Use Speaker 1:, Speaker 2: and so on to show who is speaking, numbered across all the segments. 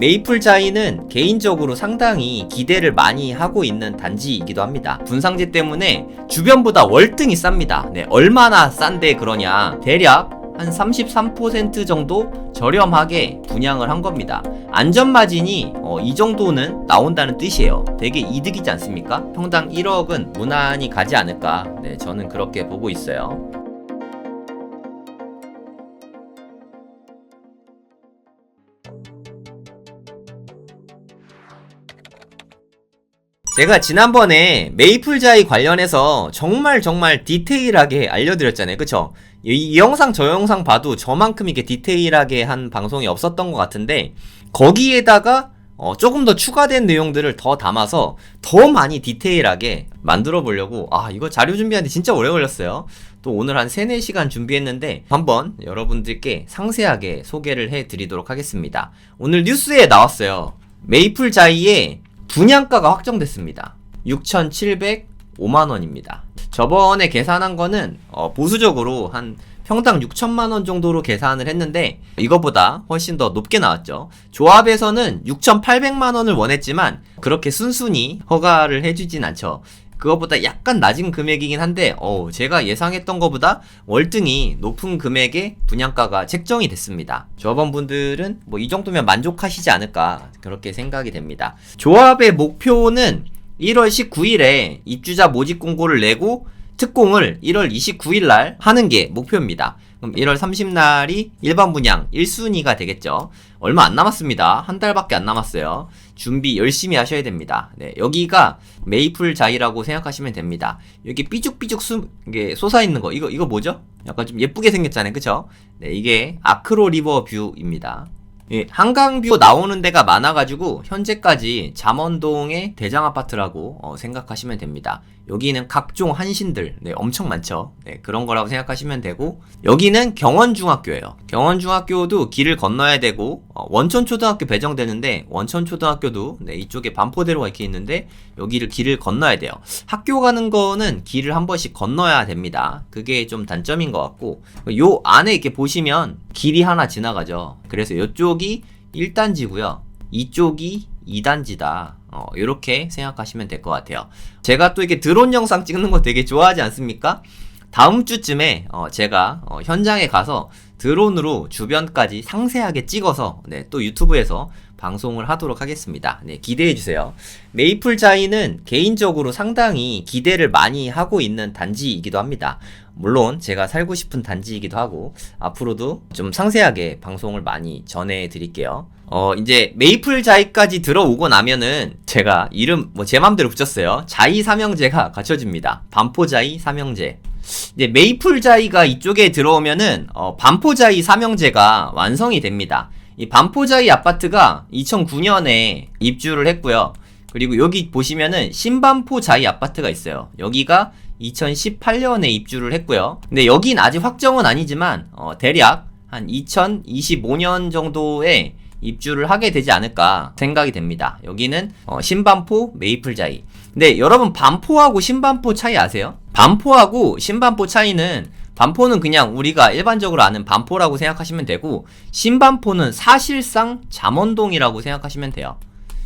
Speaker 1: 메이플 자이는 개인적으로 상당히 기대를 많이 하고 있는 단지이기도 합니다. 분상제 때문에 주변보다 월등히 쌉니다. 네, 얼마나 싼데 그러냐. 대략 한 33% 정도 저렴하게 분양을 한 겁니다. 안전마진이 어, 이 정도는 나온다는 뜻이에요. 되게 이득이지 않습니까? 평당 1억은 무난히 가지 않을까. 네, 저는 그렇게 보고 있어요. 제가 지난번에 메이플자이 관련해서 정말 정말 디테일하게 알려드렸잖아요. 그쵸? 이, 이 영상 저 영상 봐도 저만큼 이렇게 디테일하게 한 방송이 없었던 것 같은데 거기에다가 어, 조금 더 추가된 내용들을 더 담아서 더 많이 디테일하게 만들어 보려고 아 이거 자료 준비하는데 진짜 오래 걸렸어요 또 오늘 한 3, 4시간 준비했는데 한번 여러분들께 상세하게 소개를 해 드리도록 하겠습니다 오늘 뉴스에 나왔어요 메이플 자이의 분양가가 확정됐습니다 6,705만원입니다 저번에 계산한 거는 어, 보수적으로 한 평당 6천만 원 정도로 계산을 했는데 이거보다 훨씬 더 높게 나왔죠. 조합에서는 6,800만 원을 원했지만 그렇게 순순히 허가를 해주진 않죠. 그거보다 약간 낮은 금액이긴 한데 어, 제가 예상했던 것보다 월등히 높은 금액의 분양가가 책정이 됐습니다. 조합원분들은 뭐 이 정도면 만족하시지 않을까 그렇게 생각이 됩니다. 조합의 목표는 1월 19일에 입주자 모집 공고를 내고 특공을 1월 29일 날 하는 게 목표입니다. 그럼 1월 30날이 일반 분양 1순위가 되겠죠. 얼마 안 남았습니다. 한 달밖에 안 남았어요. 준비 열심히 하셔야 됩니다. 네, 여기가 메이플 자이라고 생각하시면 됩니다. 여기 삐죽삐죽 수, 이게 솟아 있는 거 이거 이거 뭐죠? 약간 좀 예쁘게 생겼잖아요. 그쵸? 네, 이게 아크로 리버 뷰입니다. 예, 한강뷰 나오는 데가 많아가지고 현재까지 잠원동의 대장 아파트라고 어, 생각하시면 됩니다. 여기는 각종 한신들 네, 엄청 많죠. 네, 그런 거라고 생각하시면 되고 여기는 경원중학교예요. 경원중학교도 길을 건너야 되고 어, 원천초등학교 배정되는데 원천초등학교도 네, 이쪽에 반포대로가 이렇게 있는데 여기를 길을 건너야 돼요. 학교 가는 거는 길을 한 번씩 건너야 됩니다. 그게 좀 단점인 것 같고 요 안에 이렇게 보시면 길이 하나 지나가죠. 그래서 이쪽이 1단지고요. 이쪽이 2단지다. 어, 이렇게 생각하시면 될 것 같아요. 제가 또 이렇게 드론 영상 찍는 거 되게 좋아하지 않습니까? 다음 주쯤에 어, 제가 어, 현장에 가서 드론으로 주변까지 상세하게 찍어서 네, 또 유튜브에서 방송을 하도록 하겠습니다. 네, 기대해 주세요. 메이플 자이는 개인적으로 상당히 기대를 많이 하고 있는 단지이기도 합니다. 물론 제가 살고 싶은 단지이기도 하고 앞으로도 좀 상세하게 방송을 많이 전해 드릴게요. 어, 이제 메이플 자이까지 들어오고 나면은 제가 이름 뭐 제 맘대로 붙였어요. 자이 삼형제가 갖춰집니다. 반포 자이 삼형제. 이제 메이플 자이가 이쪽에 들어오면은 어, 반포 자이 삼형제가 완성이 됩니다. 이 반포 자이 아파트가 2009년에 입주를 했고요. 그리고 여기 보시면은 신반포 자이 아파트가 있어요. 여기가 2018년에 입주를 했고요. 근데 여긴 아직 확정은 아니지만 어, 대략 한 2025년 정도에 입주를 하게 되지 않을까 생각이 됩니다. 여기는 어, 신반포 메이플자이. 근데 여러분 반포하고 신반포 차이 아세요? 반포하고 신반포 차이는 반포는 그냥 우리가 일반적으로 아는 반포라고 생각하시면 되고 신반포는 사실상 잠원동이라고 생각하시면 돼요.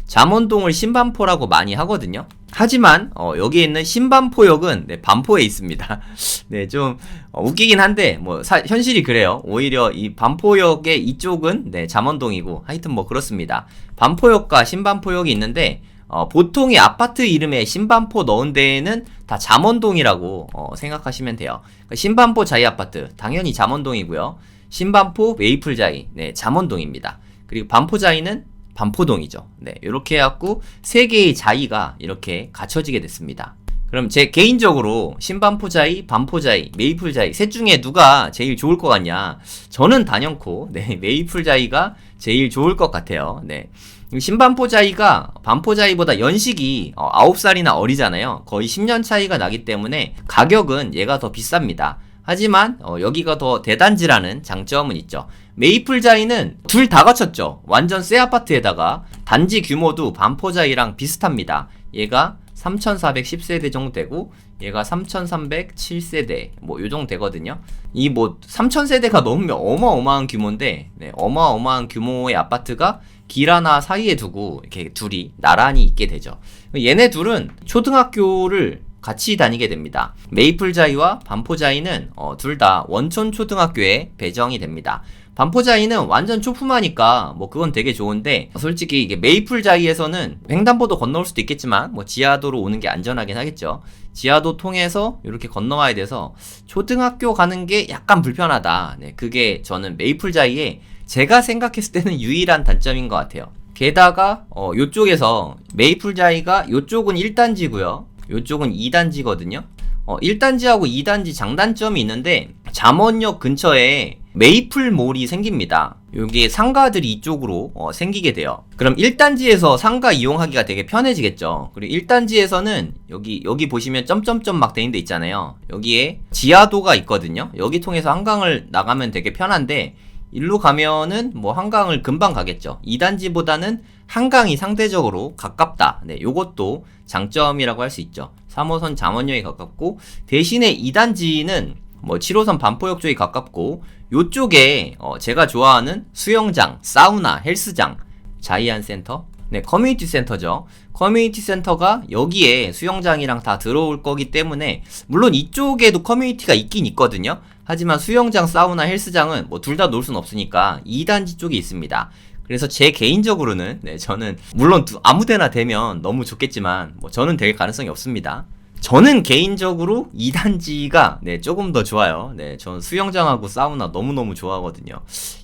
Speaker 1: 잠원동을 신반포라고 많이 하거든요. 하지만 어, 여기에 있는 신반포역은 네, 반포에 있습니다. 네, 좀 어, 웃기긴 한데 뭐 사, 현실이 그래요. 오히려 이 반포역의 이쪽은 네, 잠원동이고 하여튼 뭐 그렇습니다. 반포역과 신반포역이 있는데 어, 보통의 아파트 이름에 신반포 넣은 데에는 다 잠원동이라고 어, 생각하시면 돼요. 그러니까 신반포 자이 아파트 당연히 잠원동이고요. 신반포 메이플 자이 네, 잠원동입니다. 그리고 반포 자이는 반포동이죠. 네, 이렇게 해갖고 세 개의 자이가 이렇게 갖춰지게 됐습니다. 그럼 제 개인적으로 신반포자이, 반포자이, 메이플자이 셋 중에 누가 제일 좋을 것 같냐? 저는 단연코 네, 메이플자이가 제일 좋을 것 같아요. 네. 신반포자이가 반포자이보다 연식이 9살이나 어리잖아요. 거의 10년 차이가 나기 때문에 가격은 얘가 더 비쌉니다. 하지만 어, 여기가 더 대단지라는 장점은 있죠. 메이플자이는 둘 다 갖췄죠. 완전 새 아파트에다가 단지 규모도 반포자이랑 비슷합니다. 얘가 3410세대 정도 되고 얘가 3307세대 뭐 요 정도 되거든요. 이 뭐 3000세대가 넘으면 어마어마한 규모인데 네, 어마어마한 규모의 아파트가 길 하나 사이에 두고 이렇게 둘이 나란히 있게 되죠. 얘네 둘은 초등학교를 같이 다니게 됩니다. 메이플자이와 반포자이는 어, 둘 다 원촌 초등학교에 배정이 됩니다. 반포자이는 완전 초품하니까 뭐 그건 되게 좋은데 솔직히 이게 메이플자이에서는 횡단보도 건너올 수도 있겠지만 뭐 지하도로 오는 게 안전하긴 하겠죠. 지하도 통해서 이렇게 건너와야 돼서 초등학교 가는 게 약간 불편하다. 네, 그게 저는 메이플자이의 제가 생각했을 때는 유일한 단점인 것 같아요. 게다가 어 요쪽에서 메이플자이가 요쪽은 1단지고요. 요쪽은 2단지거든요. 어 1단지하고 2단지 장단점이 있는데 잠원역 근처에 메이플몰이 생깁니다. 여기 상가들이 이쪽으로 어, 생기게 돼요. 그럼 1단지에서 상가 이용하기가 되게 편해지겠죠. 그리고 1단지에서는 여기 여기 보시면 점점점 막돼 있는 데 있잖아요. 여기에 지하도가 있거든요. 여기 통해서 한강을 나가면 되게 편한데 일로 가면은 뭐 한강을 금방 가겠죠. 2단지보다는 한강이 상대적으로 가깝다. 네, 요것도 장점이라고 할 수 있죠. 3호선 잠원역이 가깝고 대신에 2단지는 뭐 7호선 반포역 쪽이 가깝고 요쪽에 어 제가 좋아하는 수영장, 사우나, 헬스장, 자이안 센터, 네 커뮤니티 센터죠. 커뮤니티 센터가 여기에 수영장이랑 다 들어올 거기 때문에 물론 이쪽에도 커뮤니티가 있긴 있거든요. 하지만 수영장, 사우나, 헬스장은 뭐 둘 다놀 수는 없으니까 2단지 쪽에 있습니다. 그래서 제 개인적으로는 네 저는 물론 두- 아무데나 되면 너무 좋겠지만 뭐 저는 될 가능성이 없습니다. 저는 개인적으로 2단지가 네, 조금 더 좋아요. 네, 전 수영장하고 사우나 너무너무 좋아하거든요.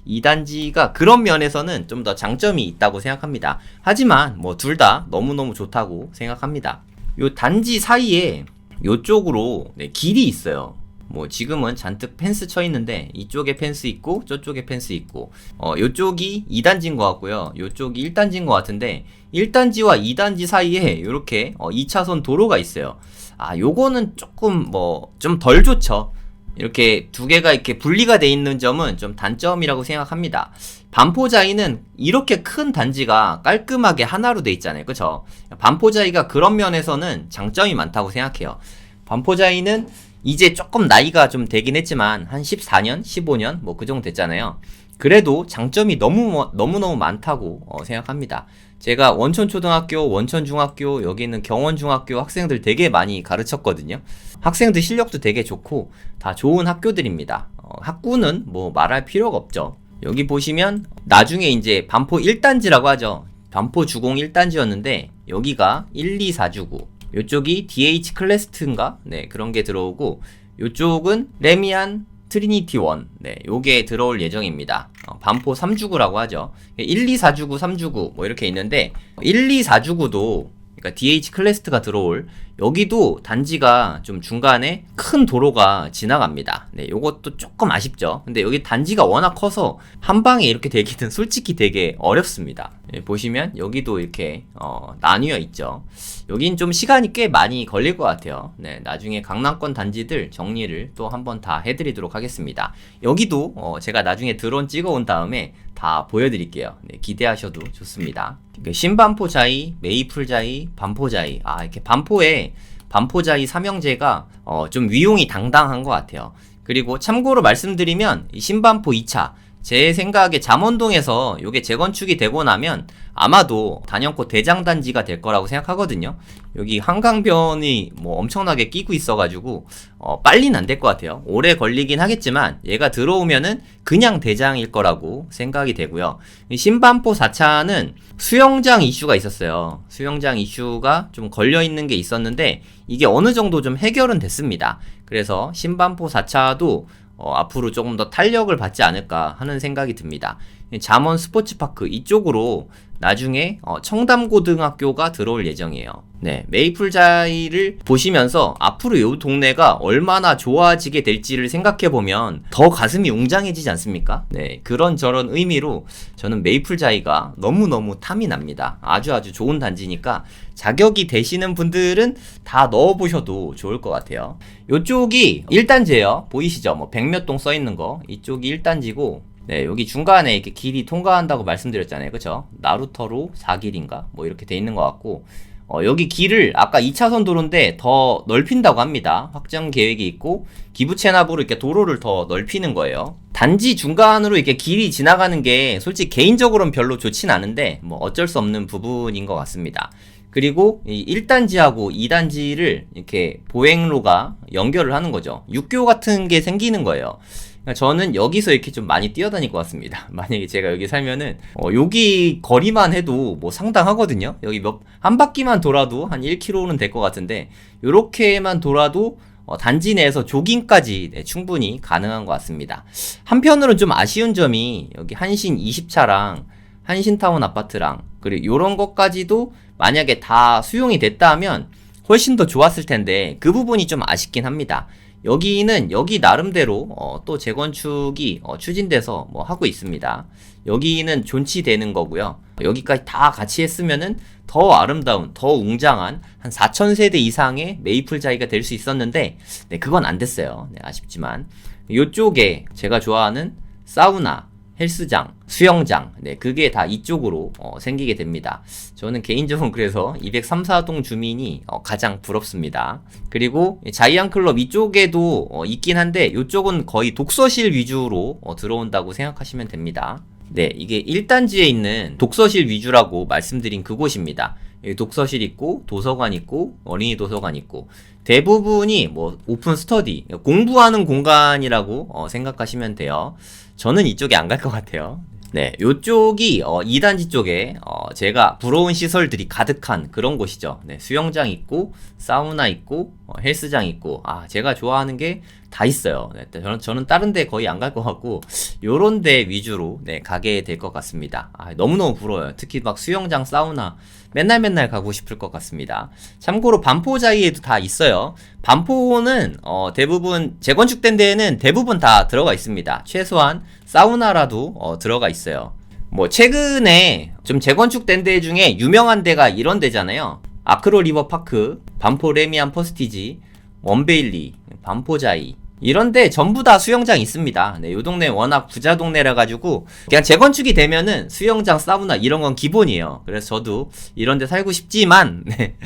Speaker 1: 2단지가 그런 면에서는 좀 더 장점이 있다고 생각합니다. 하지만 뭐 둘 다 너무너무 좋다고 생각합니다. 요 단지 사이에 요쪽으로 네, 길이 있어요. 뭐 지금은 잔뜩 펜스 쳐 있는데 이쪽에 펜스 있고 저쪽에 펜스 있고 어 요쪽이 2단지인 것 같고요. 요쪽이 1단지인 것 같은데 1단지와 2단지 사이에 이렇게 어 2차선 도로가 있어요. 아 요거는 조금 뭐 좀 덜 좋죠. 이렇게 두 개가 이렇게 분리가 돼 있는 점은 좀 단점이라고 생각합니다. 반포자이는 이렇게 큰 단지가 깔끔하게 하나로 돼 있잖아요. 그쵸? 반포자이가 그런 면에서는 장점이 많다고 생각해요. 반포자이는 이제 조금 나이가 좀 되긴 했지만 한 14년, 15년 뭐 그 정도 됐잖아요. 그래도 장점이 너무 너무너무 많다고 어, 생각합니다. 제가 원천 초등학교, 원천 중학교, 여기 있는 경원 중학교 학생들 되게 많이 가르쳤거든요. 학생들 실력도 되게 좋고 다 좋은 학교들입니다. 어, 학구는 뭐 말할 필요가 없죠. 여기 보시면 나중에 이제 반포 1단지라고 하죠. 반포 주공 1단지였는데 여기가 1, 2, 4주고 요쪽이 DH 클래스트인가? 네, 그런 게 들어오고 요쪽은 레미안 트리니티 원. 네, 요게 들어올 예정입니다. 어, 반포 3주구라고 하죠. 1, 2, 4주구, 3주구 뭐 이렇게 있는데 1, 2, 4주구도 그러니까 DH 클래스트가 들어올 여기도 단지가 좀 중간에 큰 도로가 지나갑니다. 네, 요것도 조금 아쉽죠. 근데 여기 단지가 워낙 커서 한 방에 이렇게 되기는 솔직히 되게 어렵습니다. 예, 보시면 여기도 이렇게 어, 나뉘어 있죠. 여긴 좀 시간이 꽤 많이 걸릴 것 같아요. 네, 나중에 강남권 단지들 정리를 또 한번 다 해드리도록 하겠습니다. 여기도 어, 제가 나중에 드론 찍어온 다음에 다 보여드릴게요. 네, 기대하셔도 좋습니다. 그 신반포 자이, 메이플 자이, 반포 자이. 아, 이렇게 반포에 반포자이 삼형제가 어, 좀 위용이 당당한 것 같아요. 그리고 참고로 말씀드리면 이 신반포 2차 제 생각에 잠원동에서 이게 재건축이 되고 나면 아마도 단연코 대장단지가 될 거라고 생각하거든요. 여기 한강변이 뭐 엄청나게 끼고 있어가지고 어, 빨리는 안 될 것 같아요. 오래 걸리긴 하겠지만 얘가 들어오면은 그냥 대장일 거라고 생각이 되고요. 이 신반포 4차는 수영장 이슈가 있었어요. 수영장 이슈가 좀 걸려 있는 게 있었는데 이게 어느 정도 좀 해결은 됐습니다. 그래서 신반포 4차도 어, 앞으로 조금 더 탄력을 받지 않을까 하는 생각이 듭니다. 잠원 스포츠파크 이쪽으로 나중에 어, 청담고등학교가 들어올 예정이에요. 네, 메이플자이를 보시면서 앞으로 이 동네가 얼마나 좋아지게 될지를 생각해 보면 더 가슴이 웅장해지지 않습니까? 네, 그런 저런 의미로 저는 메이플자이가 너무너무 탐이 납니다. 아주 아주 좋은 단지니까 자격이 되시는 분들은 다 넣어보셔도 좋을 것 같아요. 이쪽이 1단지예요. 보이시죠? 뭐 백몇동 써 있는 거. 이쪽이 1단지고 네, 여기 중간에 이렇게 길이 통과한다고 말씀드렸잖아요. 그쵸? 나루터로 4길인가? 뭐 이렇게 돼 있는 것 같고, 어, 여기 길을 아까 2차선 도로인데 더 넓힌다고 합니다. 확장 계획이 있고 기부 체납으로 이렇게 도로를 더 넓히는 거예요. 단지 중간으로 이렇게 길이 지나가는 게 솔직히 개인적으로는 별로 좋진 않은데 뭐 어쩔 수 없는 부분인 것 같습니다. 그리고 이 1단지하고 2단지를 이렇게 보행로가 연결을 하는 거죠. 육교 같은 게 생기는 거예요. 그러니까 저는 여기서 이렇게 좀 많이 뛰어다닐 것 같습니다. 만약에 제가 여기 살면은 어, 여기 거리만 해도 뭐 상당하거든요. 여기 몇 한 바퀴만 돌아도 한 1km는 될 것 같은데 요렇게만 돌아도 어, 단지 내에서 조깅까지 네, 충분히 가능한 것 같습니다. 한편으로는 좀 아쉬운 점이 여기 한신 20차랑 한신타운 아파트랑 그리고 요런 것까지도 만약에 다 수용이 됐다 하면 훨씬 더 좋았을 텐데 그 부분이 좀 아쉽긴 합니다. 여기는 여기 나름대로 어, 또 재건축이 어, 추진돼서 뭐 하고 있습니다. 여기는 존치되는 거고요. 여기까지 다 같이 했으면은 더 아름다운, 더 웅장한 한 4천 세대 이상의 메이플 자이가 될 수 있었는데 네, 그건 안 됐어요. 네, 아쉽지만 이쪽에 제가 좋아하는 사우나, 헬스장, 수영장, 네, 그게 다 이쪽으로 어, 생기게 됩니다. 저는 개인적으로 그래서 203사동 주민이 어, 가장 부럽습니다. 그리고 자이언 클럽 이쪽에도 어, 있긴 한데 이쪽은 거의 독서실 위주로 어, 들어온다고 생각하시면 됩니다. 네, 이게 1단지에 있는 독서실 위주라고 말씀드린 그곳입니다. 독서실 있고 도서관 있고 어린이 도서관 있고 대부분이 뭐 오픈 스터디 공부하는 공간이라고 어, 생각하시면 돼요. 저는 이쪽에 안 갈 것 같아요. 네, 요쪽이 어, 2단지 쪽에 어, 제가 부러운 시설들이 가득한 그런 곳이죠. 네, 수영장 있고 사우나 있고 어, 헬스장 있고 아 제가 좋아하는 게 다 있어요. 네, 저는 저는 다른 데 거의 안 갈 것 같고 요런 데 위주로 네, 가게 될 것 같습니다. 아, 너무 너무 부러워요. 특히 막 수영장 사우나 맨날 맨날 가고 싶을 것 같습니다. 참고로 반포자이에도 다 있어요. 반포는 어, 대부분 재건축된 데에는 대부분 다 들어가 있습니다. 최소한 사우나라도 어, 들어가 있어요. 뭐 최근에 좀 재건축된 데 중에 유명한 데가 이런 데잖아요. 아크로 리버 파크, 반포 레미안 퍼스티지, 원베일리, 반포자이 이런데 전부 다 수영장 있습니다. 네, 요 동네 워낙 부자 동네라 가지고 그냥 재건축이 되면은 수영장, 사우나 이런 건 기본이에요. 그래서 저도 이런 데 살고 싶지만 네,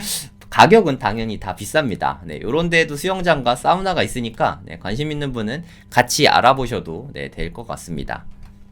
Speaker 1: 가격은 당연히 다 비쌉니다. 네, 요런 데도 수영장과 사우나가 있으니까 네, 관심 있는 분은 같이 알아보셔도 네, 될 것 같습니다.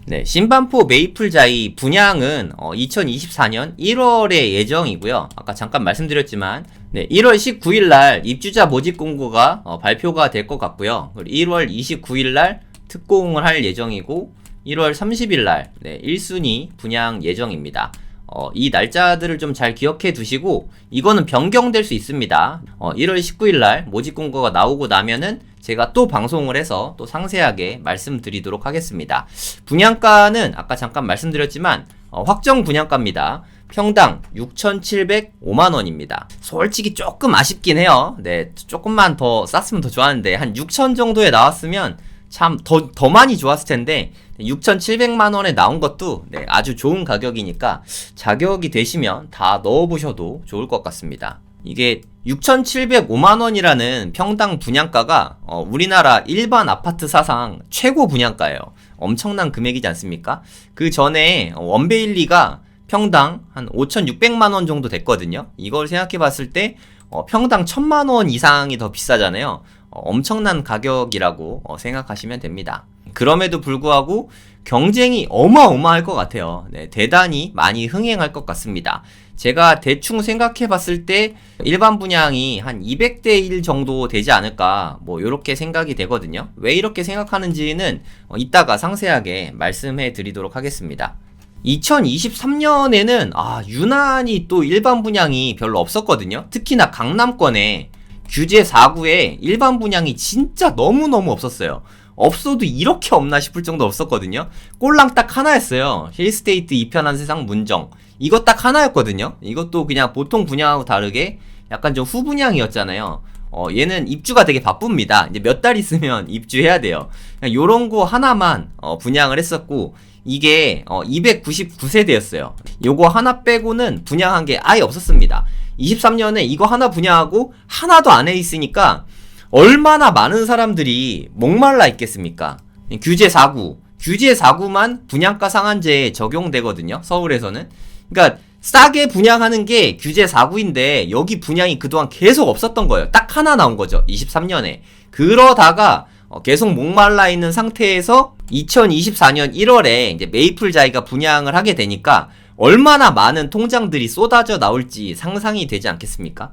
Speaker 1: 네, 신반포 메이플자이 분양은 어, 2024년 1월에 예정이고요. 아까 잠깐 말씀드렸지만 네, 1월 19일 날 입주자 모집 공고가 어, 발표가 될 것 같고요. 그리고 1월 29일 날 특공을 할 예정이고 1월 30일 날 네, 1순위 분양 예정입니다. 어, 이 날짜들을 좀 잘 기억해 두시고 이거는 변경될 수 있습니다. 어, 1월 19일 날 모집 공고가 나오고 나면은 제가 또 방송을 해서 또 상세하게 말씀드리도록 하겠습니다. 분양가는 아까 잠깐 말씀드렸지만 어, 확정 분양가입니다. 평당 6,705만 원입니다. 솔직히 조금 아쉽긴 해요. 네, 조금만 더 쌌으면 더 좋았는데 한 6천 정도에 나왔으면 참 더 더 많이 좋았을 텐데 6,700만 원에 나온 것도 네, 아주 좋은 가격이니까 자격이 되시면 다 넣어보셔도 좋을 것 같습니다. 이게 6,705만 원이라는 평당 분양가가 어, 우리나라 일반 아파트 사상 최고 분양가예요. 엄청난 금액이지 않습니까? 그 전에 원베일리가 평당 한 5,600만 원 정도 됐거든요. 이걸 생각해 봤을 때 어, 평당 1,000만 원 이상이 더 비싸잖아요. 어, 엄청난 가격이라고 어, 생각하시면 됩니다. 그럼에도 불구하고 경쟁이 어마어마할 것 같아요. 네, 대단히 많이 흥행할 것 같습니다. 제가 대충 생각해 봤을 때 일반 분양이 한 200대 1 정도 되지 않을까 뭐 이렇게 생각이 되거든요. 왜 이렇게 생각하는지는 어, 이따가 상세하게 말씀해 드리도록 하겠습니다. 2023년에는 아 유난히 또 일반 분양이 별로 없었거든요. 특히나 강남권에 규제 4구에 일반 분양이 진짜 너무너무 없었어요. 없어도 이렇게 없나 싶을 정도 없었거든요. 꼴랑 딱 하나였어요. 힐스테이트 이편한 세상 문정. 이거 딱 하나였거든요. 이것도 그냥 보통 분양하고 다르게 약간 좀 후분양이었잖아요. 어, 얘는 입주가 되게 바쁩니다. 이제 몇 달 있으면 입주해야 돼요. 그냥 요런 거 하나만 어, 분양을 했었고, 이게 어, 299세대였어요. 요거 하나 빼고는 분양한 게 아예 없었습니다. 23년에 이거 하나 분양하고 하나도 안 해 있으니까 얼마나 많은 사람들이 목말라 있겠습니까? 규제 4구, 규제 4구만 분양가 상한제에 적용되거든요. 서울에서는. 그러니까 싸게 분양하는 게 규제 4구인데 여기 분양이 그동안 계속 없었던 거예요. 딱 하나 나온 거죠. 23년에. 그러다가 어, 계속 목말라 있는 상태에서 2024년 1월에 이제 메이플 자이가 분양을 하게 되니까 얼마나 많은 통장들이 쏟아져 나올지 상상이 되지 않겠습니까?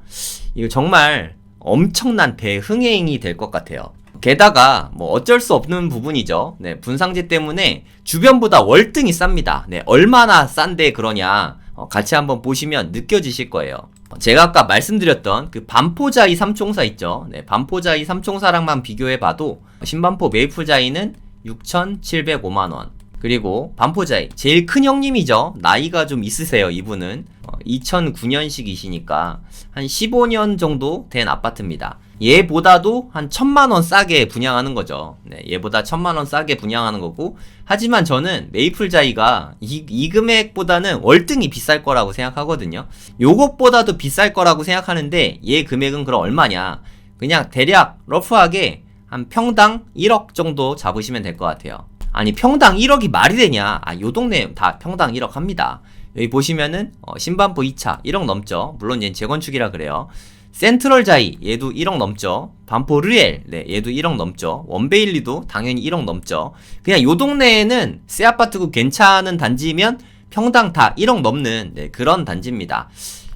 Speaker 1: 이거 정말 엄청난 대흥행이 될 것 같아요. 게다가 뭐 어쩔 수 없는 부분이죠. 네, 분상제 때문에 주변보다 월등히 쌉니다. 네, 얼마나 싼데 그러냐. 어, 같이 한번 보시면 느껴지실 거예요. 어, 제가 아까 말씀드렸던 그 반포자이 삼총사 있죠. 네, 반포자이 삼총사랑만 비교해봐도 신반포 메이플자이는 6,705만원. 그리고 반포자이 제일 큰 형님이죠. 나이가 좀 있으세요. 이분은 어, 2009년식이시니까 한 15년 정도 된 아파트입니다. 얘보다도 한 천만 원 싸게 분양하는 거죠. 네, 얘보다 천만 원 싸게 분양하는 거고 하지만 저는 메이플자이가 이, 이 금액보다는 월등히 비쌀 거라고 생각하거든요. 요것보다도 비쌀 거라고 생각하는데 얘 금액은 그럼 얼마냐? 그냥 대략 러프하게 한 평당 1억 정도 잡으시면 될 것 같아요. 아니 평당 1억이 말이 되냐? 아, 요 동네 다 평당 1억 합니다. 여기 보시면은 어, 신반포 2차 1억 넘죠. 물론 얘는 재건축이라 그래요. 센트럴 자이 얘도 1억 넘죠. 반포 르엘 네 얘도 1억 넘죠. 원베일리도 당연히 1억 넘죠. 그냥 요 동네에는 새 아파트고 괜찮은 단지면 평당 다 1억 넘는 네, 그런 단지입니다.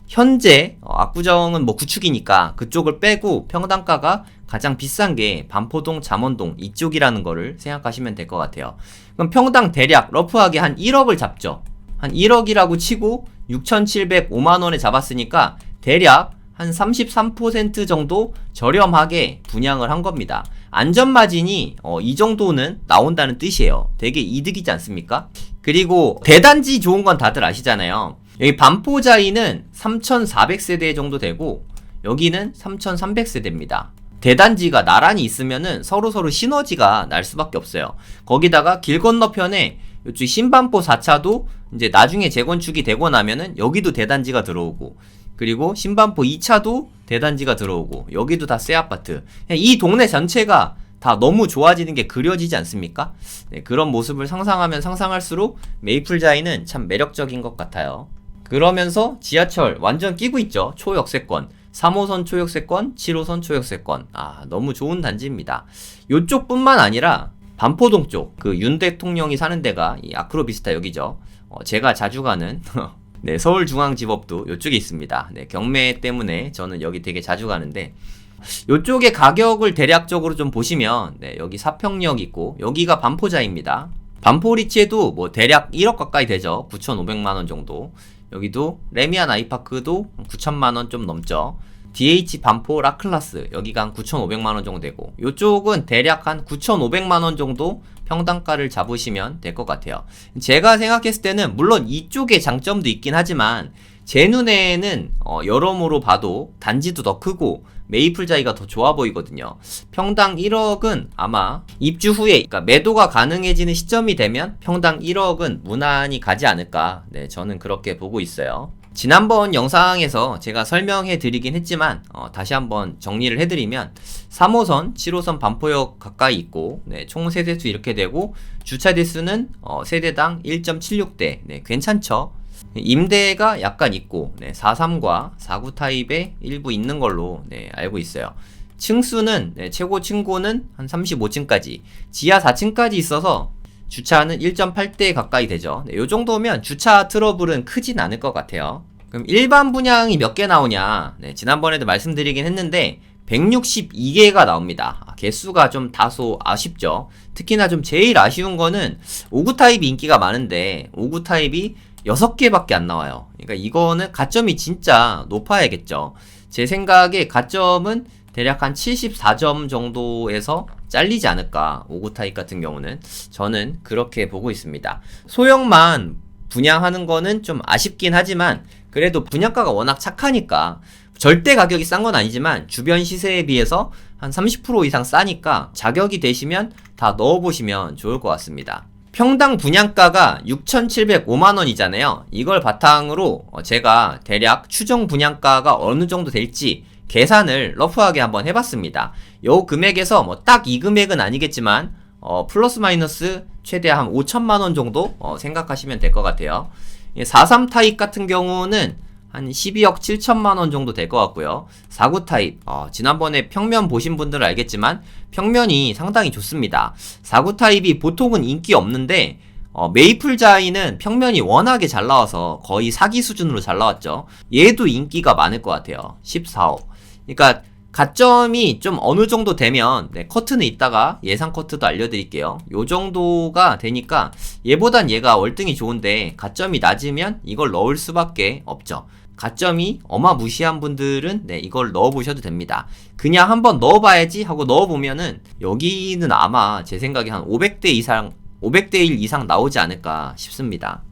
Speaker 1: 현재 어, 압구정은 뭐 구축이니까 그쪽을 빼고 평당가가 가장 비싼 게 반포동, 잠원동 이쪽이라는 거를 생각하시면 될 것 같아요. 그럼 평당 대략 러프하게 한 1억을 잡죠. 한 1억이라고 치고 6,705만 원에 잡았으니까 대략 한 33% 정도 저렴하게 분양을 한 겁니다. 안전 마진이 어, 이 정도는 나온다는 뜻이에요. 되게 이득이지 않습니까? 그리고 대단지 좋은 건 다들 아시잖아요. 여기 반포자이는 3,400세대 정도 되고 여기는 3,300세대입니다. 대단지가 나란히 있으면은 서로 서로 시너지가 날 수밖에 없어요. 거기다가 길 건너편에 이쪽 신반포 4차도 이제 나중에 재건축이 되고 나면은 여기도 대단지가 들어오고 그리고 신반포 2차도 대단지가 들어오고 여기도 다 새 아파트. 이 동네 전체가 다 너무 좋아지는 게 그려지지 않습니까? 네, 그런 모습을 상상하면 상상할수록 메이플자이는 참 매력적인 것 같아요. 그러면서 지하철 완전 끼고 있죠. 초역세권. 3호선 초역세권, 7호선 초역세권. 아, 너무 좋은 단지입니다. 요쪽 뿐만 아니라 반포동 쪽, 그 윤 대통령이 사는 데가 이 아크로비스타 여기죠. 어, 제가 자주 가는 네, 서울중앙지법도 요쪽에 있습니다. 네, 경매 때문에 저는 여기 되게 자주 가는데 요쪽의 가격을 대략적으로 좀 보시면 네, 여기 사평역 있고 여기가 반포자입니다. 반포리치에도 뭐 대략 1억 가까이 되죠. 9,500만 원 정도. 여기도 레미안 아이파크도 9천만 원 좀 넘죠. DH 반포 라클라스 여기가 한 9,500만 원 정도 되고 요쪽은 대략 한 9,500만 원 정도 평당가를 잡으시면 될 것 같아요. 제가 생각했을 때는 물론 이쪽에 장점도 있긴 하지만 제 눈에는 어, 여러모로 봐도 단지도 더 크고 메이플 자이가 더 좋아 보이거든요. 평당 1억은 아마 입주 후에 그러니까 매도가 가능해지는 시점이 되면 평당 1억은 무난히 가지 않을까. 네, 저는 그렇게 보고 있어요. 지난번 영상에서 제가 설명해 드리긴 했지만 어, 다시 한번 정리를 해드리면 3호선, 7호선 반포역 가까이 있고 네, 총 세대수 이렇게 되고 주차 대수는 어, 세대당 1.76대 네, 괜찮죠? 임대가 약간 있고 네, 43과 49 타입에 일부 있는 걸로 네, 알고 있어요. 층수는 네, 최고 층고는 한 35층까지 지하 4층까지 있어서 주차는 1.8대 가까이 되죠. 네, 요 정도면 주차 트러블은 크진 않을 것 같아요. 그럼 일반 분양이 몇 개 나오냐? 네, 지난번에도 말씀드리긴 했는데 162개가 나옵니다. 아, 개수가 좀 다소 아쉽죠. 특히나 좀 제일 아쉬운 거는 5구 타입이 인기가 많은데 5구 타입이 6개밖에 안 나와요. 그러니까 이거는 가점이 진짜 높아야겠죠. 제 생각에 가점은 대략 한 74점 정도에서 잘리지 않을까. 5구 타입 같은 경우는 저는 그렇게 보고 있습니다. 소형만 분양하는 거는 좀 아쉽긴 하지만 그래도 분양가가 워낙 착하니까 절대 가격이 싼 건 아니지만 주변 시세에 비해서 한 30% 이상 싸니까 자격이 되시면 다 넣어보시면 좋을 것 같습니다. 평당 분양가가 6,705만 원이잖아요. 이걸 바탕으로 어, 제가 대략 추정 분양가가 어느 정도 될지 계산을 러프하게 한번 해봤습니다. 요 금액에서 뭐 딱 이 금액은 아니겠지만 어, 플러스 마이너스 최대 한 5천만 원 정도 어, 생각하시면 될 것 같아요. 43 타입 같은 경우는 한 12억 7천만 원 정도 될 것 같고요. 49 타입, 어, 지난번에 평면 보신 분들은 알겠지만 평면이 상당히 좋습니다. 49 타입이 보통은 인기 없는데 어, 메이플 자이는 평면이 워낙에 잘 나와서 거의 사기 수준으로 잘 나왔죠. 얘도 인기가 많을 것 같아요. 14억. 그러니까 가점이 좀 어느 정도 되면 네, 커트는 이따가 예상 커트도 알려드릴게요. 요 정도가 되니까 얘보단 얘가 월등히 좋은데 가점이 낮으면 이걸 넣을 수밖에 없죠. 가점이 어마무시한 분들은 네, 이걸 넣어보셔도 됩니다. 그냥 한번 넣어봐야지 하고 넣어보면은 여기는 아마 제 생각에 한 500대 이상 500대 1 이상 나오지 않을까 싶습니다.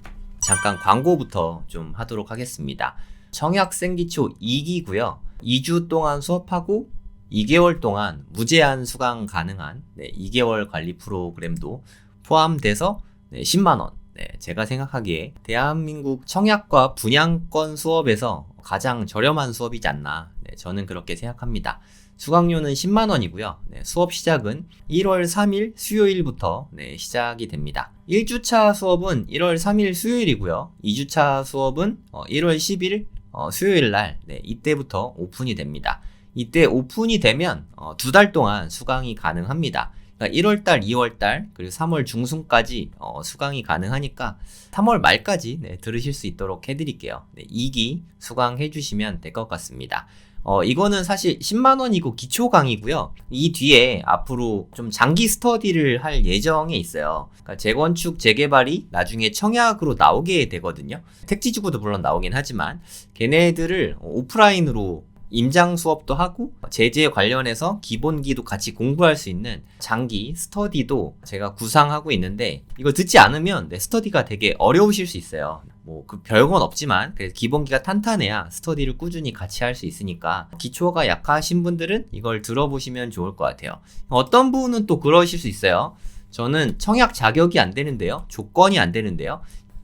Speaker 1: 잠깐 광고부터 좀 하도록 하겠습니다. 청약 생기초 2기고요. 2주 동안 수업하고 2개월 동안 무제한 수강 가능한 네, 2개월 관리 프로그램도 포함돼서 네, 10만원. 네, 제가 생각하기에 대한민국 청약과 분양권 수업에서 가장 저렴한 수업이지 않나. 네, 저는 그렇게 생각합니다. 수강료는 10만원이고요. 네, 수업 시작은 1월 3일 수요일부터 네, 시작이 됩니다. 1주차 수업은 1월 3일 수요일이고요. 2주차 수업은 어, 1월 10일 어, 수요일 날 네, 이때부터 오픈이 됩니다. 이때 오픈이 되면 어, 두달 동안 수강이 가능합니다. 그러니까 1월달, 2월달 그리고 3월 중순까지 어, 수강이 가능하니까 3월 말까지 네, 들으실 수 있도록 해드릴게요. 네, 2기 수강해 주시면 될 것 같습니다. 어, 이거는 사실 10만원이고 기초 강의고요. 이 뒤에 앞으로 좀 장기 스터디를 할 예정에 있어요. 그러니까 재건축, 재개발이 나중에 청약으로 나오게 되거든요. 택지주구도 물론 나오긴 하지만 걔네들을 오프라인으로 임장 수업도 하고 제재 관련해서 기본기도 같이 공부할 수 있는 장기 스터디도 제가 구상하고 있는데 이거 듣지 않으면 내 스터디가 되게 어려우실 수 있어요. 뭐 그 별건 없지만 그래서 기본기가 탄탄해야 스터디를 꾸준히 같이 할 수 있으니까 기초가 약하신 분들은 이걸 들어보시면 좋을 것 같아요. 어떤 분은 또 그러실 수 있어요. 저는 청약 자격이 안 되는데요. 조건이 안 되는데요.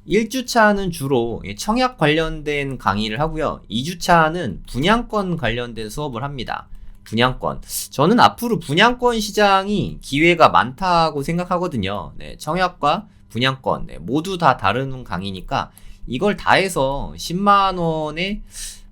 Speaker 1: 1주차는 주로 청약 관련된 강의를 하고요. 2주차는 분양권 관련된 수업을 합니다. 분양권. 저는 앞으로 분양권 시장이 기회가 많다고 생각하거든요. 네, 청약과 분양권 네, 모두 다 다루는 강의니까 이걸 다 해서 10만 원에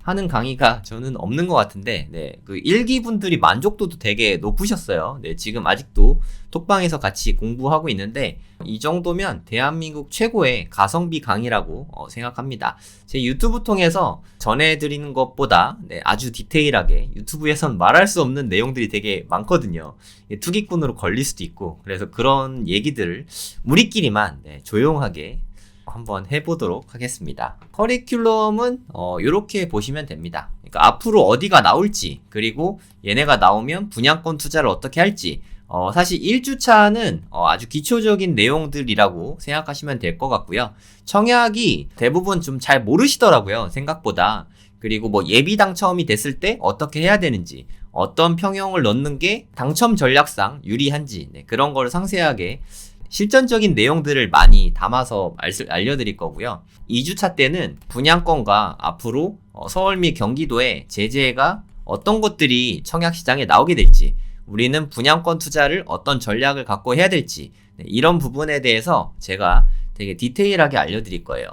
Speaker 1: 하는 강의가 저는 없는 것 같은데, 네, 그 일기 분들이 만족도도 되게 높으셨어요. 네, 지금 아직도 톡방에서 같이 공부하고 있는데, 이 정도면 대한민국 최고의 가성비 강의라고 어, 생각합니다. 제 유튜브 통해서 전해드리는 것보다 네, 아주 디테일하게 유튜브에선 말할 수 없는 내용들이 되게 많거든요. 예, 투기꾼으로 걸릴 수도 있고, 그래서 그런 얘기들을 우리끼리만 네, 조용하게 한번 해보도록 하겠습니다. 커리큘럼은 어, 이렇게 보시면 됩니다. 그러니까 앞으로 어디가 나올지 그리고 얘네가 나오면 분양권 투자를 어떻게 할지 어, 사실 1주차는 어, 아주 기초적인 내용들이라고 생각하시면 될 것 같고요. 청약이 대부분 좀 잘 모르시더라고요. 생각보다. 그리고 뭐 예비 당첨이 됐을 때 어떻게 해야 되는지, 어떤 평형을 넣는 게 당첨 전략상 유리한지, 네, 그런 거를 상세하게 실전적인 내용들을 많이 담아서 알려드릴 거고요. 2주차 때는 분양권과 앞으로 어, 서울 및 경기도의 제재가 어떤 것들이 청약시장에 나오게 될지, 우리는 분양권 투자를 어떤 전략을 갖고 해야 될지, 네, 이런 부분에 대해서 제가 되게 디테일하게 알려드릴 거예요.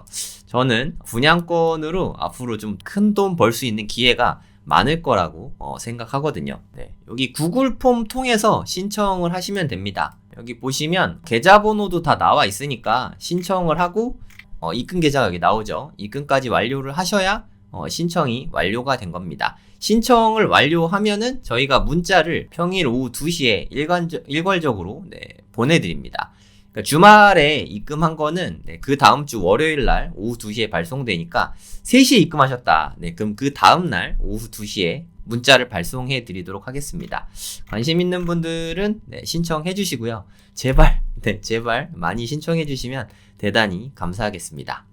Speaker 1: 저는 분양권으로 앞으로 좀 큰 돈 벌 수 있는 기회가 많을 거라고 어, 생각하거든요. 네. 여기 구글 폼 통해서 신청을 하시면 됩니다. 여기 보시면 계좌번호도 다 나와 있으니까 신청을 하고 어, 입금 계좌가 여기 나오죠. 입금까지 완료를 하셔야 어, 신청이 완료가 된 겁니다. 신청을 완료하면은 저희가 문자를 평일 오후 2시에 일관적, 일괄적으로 네, 보내드립니다. 그러니까 주말에 입금한 거는 네, 그 다음 주 월요일 날 오후 2시에 발송되니까 3시에 입금하셨다. 네, 그럼 그 다음 날 오후 2시에 문자를 발송해 드리도록 하겠습니다. 관심 있는 분들은 네, 신청해 주시고요. 제발, 네, 제발 많이 신청해 주시면 대단히 감사하겠습니다.